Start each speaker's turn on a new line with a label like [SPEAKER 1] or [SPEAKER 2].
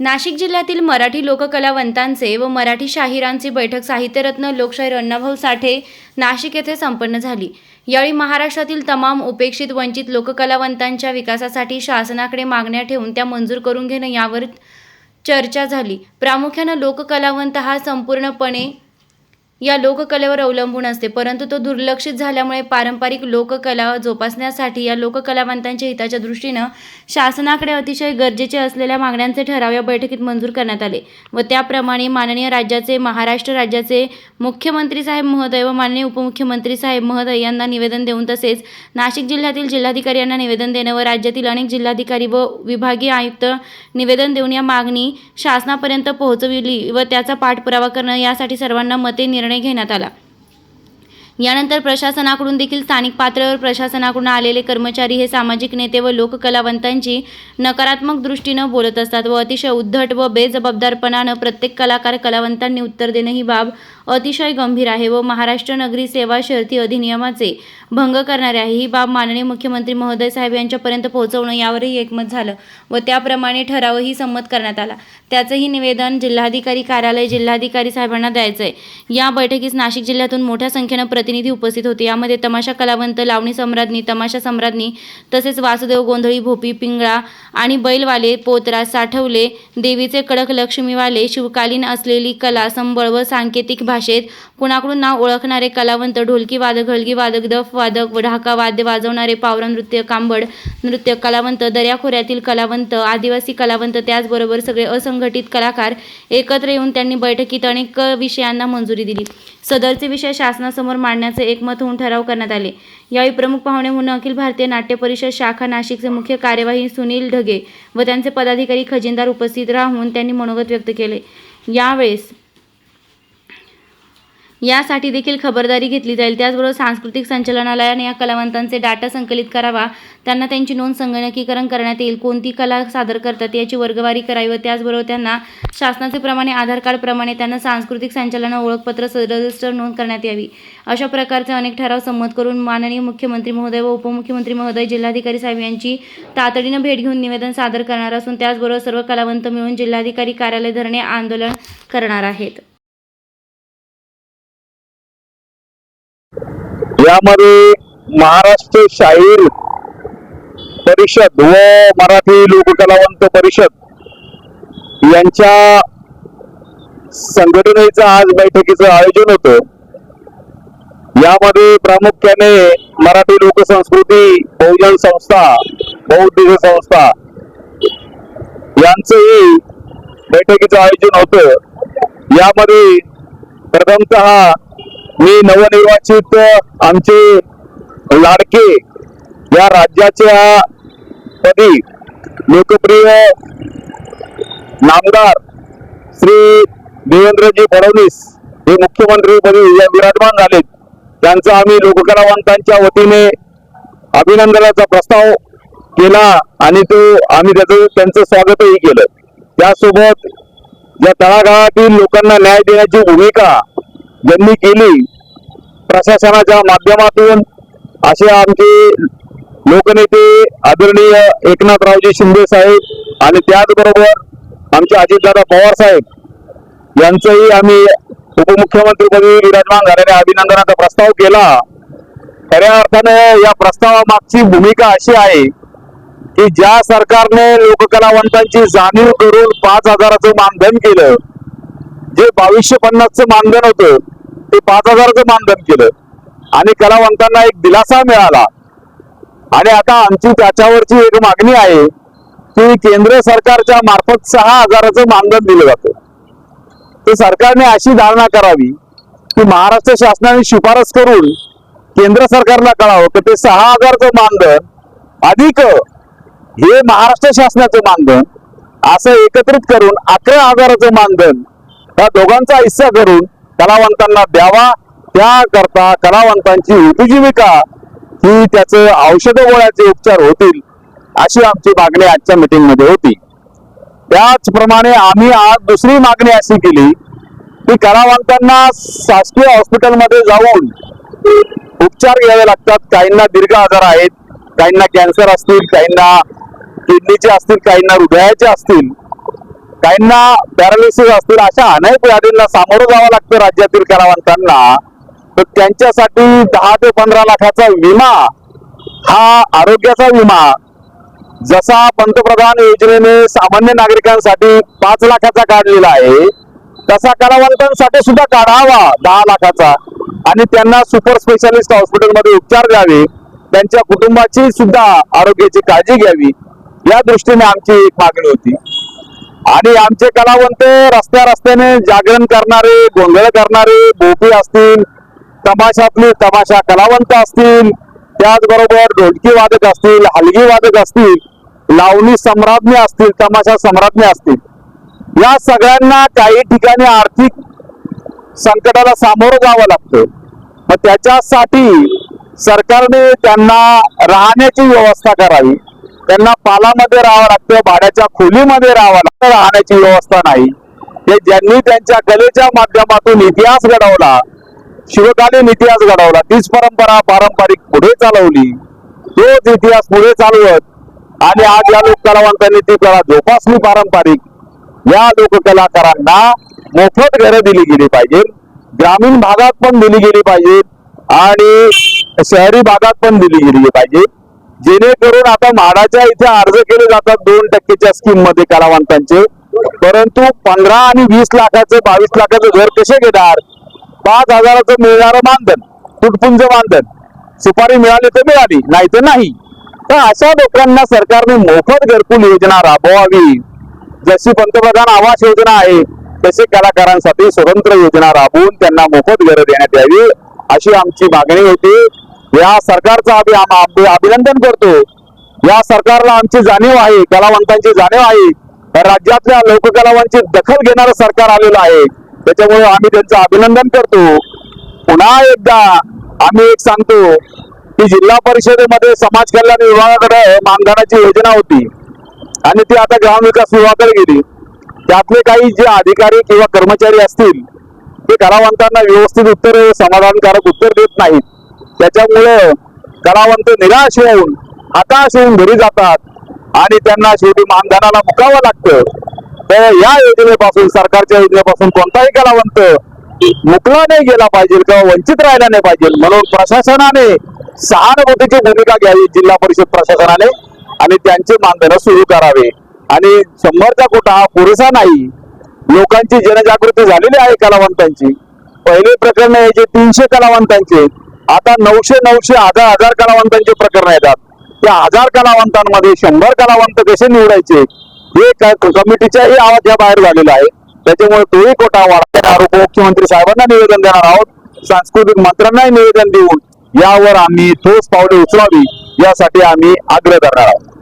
[SPEAKER 1] नाशिक जिल्ह्यातील मराठी लोककलावंतांचे व मराठी शाहिरांची बैठक साहित्यरत्न लोकशाहीर अण्णाभाऊ साठे नाशिक येथे संपन्न झाली. यावेळी महाराष्ट्रातील तमाम उपेक्षित वंचित लोककलावंतांच्या विकासासाठी शासनाकडे मागण्या ठेवून त्या मंजूर करून घेणं यावर चर्चा झाली. प्रामुख्यानं लोककलावंत हा संपूर्णपणे या लोककलेवर अवलंबून असते. परंतु तो दुर्लक्षित झाल्यामुळे पारंपरिक लोककला जोपासण्यासाठी या लोककलावंतांच्या हिताच्या दृष्टीनं शासनाकडे अतिशय गरजेचे असलेल्या मागण्यांचे ठराव या बैठकीत मंजूर करण्यात आले व त्याप्रमाणे माननीय राज्याचे महाराष्ट्र राज्याचे मुख्यमंत्री साहेब महोदय व माननीय उपमुख्यमंत्री साहेब महोदय यांना निवेदन देऊन तसेच नाशिक जिल्ह्यातील जिल्हाधिकारी यांना निवेदन देणं व राज्यातील अनेक जिल्हाधिकारी व विभागीय आयुक्त निवेदन देऊन या मागणी शासनापर्यंत पोहोचविली व त्याचा पाठपुरावा करणं यासाठी सर्वांना मते निर्णय घेण्यात आला. यानंतर प्रशासनाकडून देखील स्थानिक पातळीवर प्रशासनाकडून आलेले कर्मचारी हे सामाजिक नेते व लोककलावंतांची नकारात्मक दृष्टीनं बोलत असतात व अतिशय उद्धट व बेजबाबदारपणानं प्रत्येक कलाकार कलावंतांनी उत्तर देणं ही बाब अतिशय गंभीर आहे व महाराष्ट्र नगरी सेवा शर्ती अधिनियमाचे भंग करणारे आहे. ही बाब माननीय मुख्यमंत्री महोदय साहेब यांच्यापर्यंत पोहोचवणं यावरही एकमत झालं व त्याप्रमाणे ठरावही संमत करण्यात आला. त्याचंही निवेदन जिल्हाधिकारी कार्यालय जिल्हाधिकारी साहेबांना द्यायचं आहे या बैठकीस नाशिक जिल्ह्यातून मोठ्या संख्येनं प्रतिनिधी उपस्थित होते. यामध्ये तमाशा कलावंत लावणी सम्राज्ञी तमाशा सम्राज्ञी तसेच वासुदेव गोंधळी भोपी पिंगळा आणि बैलवाले पोतरा साठवले देवीचे कडक लक्ष्मीवाले शिवकालीन असलेली कला संबळ व सांकेतिक भाषेत कुणाकडून नाव ओळखणारे कलावंत ढोलकी वादक हलगी वादक दफ वादक व ढाका वाद्य वाजवणारे पावरा नृत्य कांबड नृत्य कलावंत दर्याखोऱ्यातील कलावंत आदिवासी कलावंत त्याचबरोबर सगळे असंघटित कलाकार एकत्र येऊन त्यांनी बैठकीत अनेक विषयांना मंजुरी दिली. सदरचे विषय शासनासमोर मांडण्याचे एकमत होऊन ठराव करण्यात आले. यावेळी प्रमुख पाहुणे म्हणून अखिल भारतीय नाट्य परिषद शाखा नाशिकचे मुख्य कार्यवाही सुनील ढगे व त्यांचे पदाधिकारी खजिनदार उपस्थित राहून त्यांनी मनोगत व्यक्त केले. यावेळेस यासाठी देखील खबरदारी घेतली जाईल. त्याचबरोबर सांस्कृतिक संचालनालयाने या कलावंतांचे डाटा संकलित करावा. त्यांना त्यांची नोंद संगणकीकरण करण्यात येईल. कोणती कला सादर करतात याची वर्गवारी करावी व त्याचबरोबर त्यांना शासनाचे प्रमाणे आधार कार्डप्रमाणे त्यांना सांस्कृतिक संचालन ओळखपत्र रजिस्टर नोंद करण्यात यावी. अशा प्रकारचे अनेक ठराव संमत करून माननीय मुख्यमंत्री महोदय व उपमुख्यमंत्री महोदय जिल्हाधिकारी साहेब यांची तातडीनं भेट घेऊन निवेदन सादर करणार असून त्याचबरोबर सर्व कलावंत मिळून जिल्हाधिकारी कार्यालय धरणे आंदोलन करणार आहेत.
[SPEAKER 2] यामध्ये महाराष्ट्र शाहीर परिषद व मराठी लोककलावंत परिषद यांच्या संघटनेचं आज बैठकीचं आयोजन होतं. यामध्ये प्रामुख्याने मराठी लोकसंस्कृती बहुजन संस्था बौद्धिक संस्था यांचंही बैठकीचं आयोजन होतं. यामध्ये प्रथमतः मी नवनिर्वाचित आमचे लाडके या राज्याच्या पदी लोकप्रिय नामदार श्री देवेंद्रजी फडणवीस हे मुख्यमंत्रीपदी या विराजमान झालेत. त्यांचा आम्ही लोककलावंतांच्या वतीने अभिनंदनाचा प्रस्ताव केला आणि तो आम्ही त्याचं त्यांचं स्वागतही केलं. त्यासोबत या तळागाळातील लोकांना न्याय देण्याची भूमिका ज्यांनी केली प्रशासनाच्या माध्यमातून असे आमचे लोकनेते आदरणीय एकनाथरावजी शिंदे साहेब आणि त्याचबरोबर आमचे अजितदादा पवार साहेब यांचंही आम्ही उपमुख्यमंत्रीपदी विराजमान झालेल्या अभिनंदनाचा प्रस्ताव केला. खऱ्या अर्थानं या प्रस्तावामागची भूमिका अशी आहे की ज्या सरकारने लोककलावंतांची जाणीव करून पाच हजाराचं मानधन केलं जे बावीसशे पन्नासचं मानधन होतं ते पाच हजाराचं मानधन केलं. आणि कलावंतांना एक दिलासा मिळाला. आणि आता आमची त्याच्यावरची एक मागणी आहे की केंद्र सरकारच्या मार्फत सहा हजाराचं मानधन दिलं जातं. तर सरकारने अशी धारणा करावी की महाराष्ट्र शासनाने शिफारस करून केंद्र सरकारला कळावं की ते सहा हजारचं मानधन अधिक हे महाराष्ट्र शासनाचं मानधन असं एकत्रित करून अकरा हजाराचं मानधन या दोघांचा हिस्सा करून कलावंतांना द्यावा. त्याकरता कलावंतांची उपजीविका ही त्याचं औषध गोळ्याचे उपचार होतील अशी आमची मागणी आजच्या मिटिंगमध्ये होती. त्याचप्रमाणे आम्ही आज दुसरी मागणी अशी केली की कलावंतांना शासकीय हॉस्पिटलमध्ये जाऊन उपचार घ्यावे लागतात. काहींना दीर्घ आजार आहेत काहींना कॅन्सर असतील काहींना किडनीचे असतील काहींना हृदयाचे असतील. काहींना पॅरालिसिस असतील अशा अनेक व्याधींना सामोरं जावं लागतं राज्यातील कलावंतांना. तर त्यांच्यासाठी दहा ते पंधरा लाखाचा विमा हा आरोग्याचा विमा. जसा पंतप्रधान योजनेने सामान्य नागरिकांसाठी पाच लाखाचा काढलेला आहे तसा कलावंतांसाठी सुद्धा काढावा दहा लाखाचा. आणि त्यांना सुपर स्पेशालिस्ट हॉस्पिटलमध्ये उपचार द्यावे त्यांच्या कुटुंबाची सुद्धा आरोग्याची काळजी घ्यावी या दृष्टीने आमची एक मागणी होती. आणि आमचे कलावंत रस्त्या रस्त्याने जागरण करणारे गोंधळ करणारे भोपी असतील तमाशातली तमाशा कलावंत असतील त्याचबरोबर ढोलकी वादक असतील हलगी वादक असतील लावणी सम्राज्ञी असतील तमाशा सम्राज्ञी असतील. या सगळ्यांना काही ठिकाणी आर्थिक संकटाला सामोरं जावं लागतं. मग त्याच्यासाठी सरकारने त्यांना राहण्याची व्यवस्था करावी. त्यांना पालामध्ये राहावं लागतं भाड्याच्या खोलीमध्ये राहावं लागतं राहण्याची व्यवस्था नाही. हे ज्यांनी त्यांच्या कलेच्या माध्यमातून इतिहास घडवला शिवकालीन इतिहास घडवला तीच परंपरा पारंपरिक पुढे चालवली. तोच इतिहास पुढे चालवत आणि आज या लोक कलावंतांनी ती कला जोपासली पारंपरिक. या लोककलाकारांना मोफत घरं दिली गेली पाहिजे ग्रामीण भागात पण दिली गेली पाहिजे आणि शहरी भागात पण दिली गेली पाहिजे. जेणेकरून आता म्हाडाच्या इथे अर्ज केले जातात दोन टक्केच्या स्कीममध्ये कलावंतांचे परंतु पंधरा आणि वीस लाखाचं बावीस लाखाचं घर कसे घेणार? पाच हजाराचं मिळणारं मानधन तुटपुंज मानधन. सुपारी मिळाली तर मिळाली नाही तर नाही. तर अशा लोकांना सरकारने मोफत घरकुल योजना राबवावी. जशी पंतप्रधान आवास योजना आहे तशी कलाकारांसाठी स्वतंत्र योजना राबवून त्यांना मोफत घरं देण्यात यावी अशी आमची मागणी होती. या सरकारचं आम्ही अभिनंदन करतो. या सरकारला आमची जाणीव आहे कलावंतांची जाणीव आहे. राज्यातल्या लोककलावांची दखल घेणारं सरकार आलेलं आहे. त्याच्यामुळे आम्ही त्यांचं अभिनंदन करतो. पुन्हा एकदा आम्ही एक सांगतो की जिल्हा परिषदेमध्ये समाज कल्याण विभागाकडे मानधनाची योजना होती. आणि ती आता ग्रामविकास विभागाकडे गेली. त्यातले काही जे अधिकारी किंवा कर्मचारी असतील ते कलावंतांना व्यवस्थित उत्तर समाधानकारक उत्तर देत नाहीत. त्याच्यामुळं कलावंत निराश होऊन हताश होऊन घरी जातात. आणि त्यांना शेवटी मानधनाला मुकावं लागतं. तर या योजनेपासून सरकारच्या योजनेपासून कोणताही कलावंत मुकला नाही गेला पाहिजे किंवा वंचित राहिला नाही पाहिजे. म्हणून प्रशासनाने सहानुभूतीची भूमिका घ्यावी जिल्हा परिषद प्रशासनाने आणि त्यांचे मानधन सुरू करावे. आणि शंभरचा कोटा हा पुरेसा नाही. लोकांची जनजागृती झालेली आहे कलावंतांची. पहिले प्रकरण यायचे तीनशे कलावंतांचे आता नऊशे नऊशे हजार हजार कलावंतांचे प्रकरण येतात त्या हजार कलावंतांमध्ये शंभर कलावंत कसे निवडायचे? हे क- कमिटीच्याही आवाज बाहेर झालेला आहे. त्याच्यामुळे तोही कोटा वाढवणार आरोप मुख्यमंत्री साहेबांना निवेदन देणार आहोत. सांस्कृतिक मंत्र्यांनाही निवेदन देऊन यावर आम्ही ठोस पावले उचलावी यासाठी आम्ही आग्रह करणार आहोत.